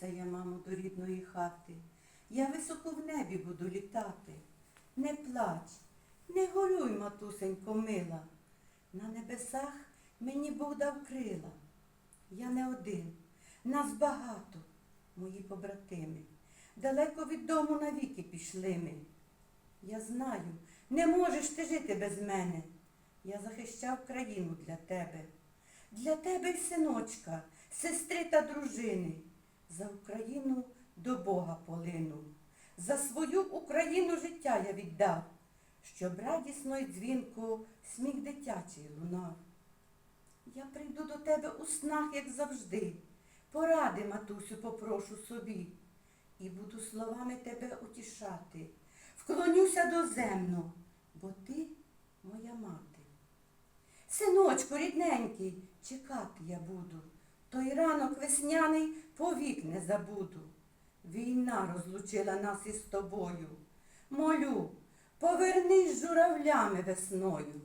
Повернуся я, мамо, до рідної хати. Я високо в небі буду літати. Не плач, не горюй, матусенько мила. На небесах мені Бог дав крила. Я не один, нас багато, мої побратими. Далеко від дому навіки пішли ми. Я знаю, не можеш ти жити без мене. Я захищав країну для тебе. Для тебе й синочка, сестри та дружини. За Україну до Бога полинув. За свою Україну життя я віддав, щоб радісно й дзвінко сміх дитячий лунав. Я прийду до тебе у снах, як завжди. Поради, матусю, попрошу собі. І буду словами тебе утішати. Вклонюся доземно, бо ти моя мати. Синочку, рідненький, чекати я буду. Той ранок весняний повік не забуду. Війна розлучила нас із тобою. Молю, повернись журавлями весною.